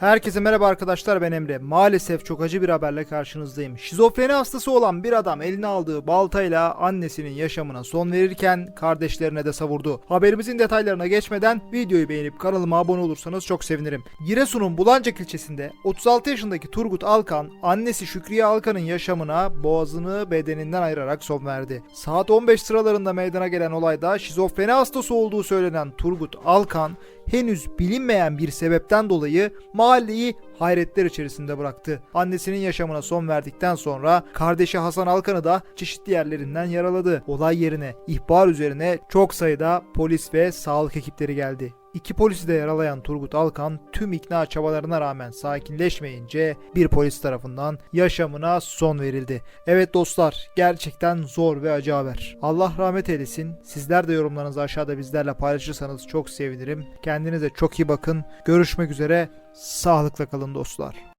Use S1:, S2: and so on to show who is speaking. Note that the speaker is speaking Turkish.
S1: Herkese merhaba arkadaşlar ben Emre. Maalesef çok acı bir haberle karşınızdayım. Şizofreni hastası olan bir adam eline aldığı baltayla annesinin yaşamına son verirken kardeşlerine de savurdu. Haberimizin detaylarına geçmeden videoyu beğenip kanalıma abone olursanız çok sevinirim. Giresun'un Bulancak ilçesinde 36 yaşındaki Turgut Alkan annesi Şükriye Alkan'ın yaşamına boğazını bedeninden ayırarak son verdi. Saat 15 sıralarında meydana gelen olayda şizofreni hastası olduğu söylenen Turgut Alkan henüz bilinmeyen bir sebepten dolayı mahalleyi hayretler içerisinde bıraktı. Annesinin yaşamına son verdikten sonra kardeşi Hasan Alkan'ı da çeşitli yerlerinden yaraladı. Olay yerine ihbar üzerine çok sayıda polis ve sağlık ekipleri geldi. İki polisi de yaralayan Turgut Alkan tüm ikna çabalarına rağmen sakinleşmeyince bir polis tarafından yaşamına son verildi. Evet dostlar gerçekten zor ve acı haber. Allah rahmet eylesin. Sizler de yorumlarınızı aşağıda bizlerle paylaşırsanız çok sevinirim. Kendinize çok iyi bakın. Görüşmek üzere. Sağlıkla kalın dostlar.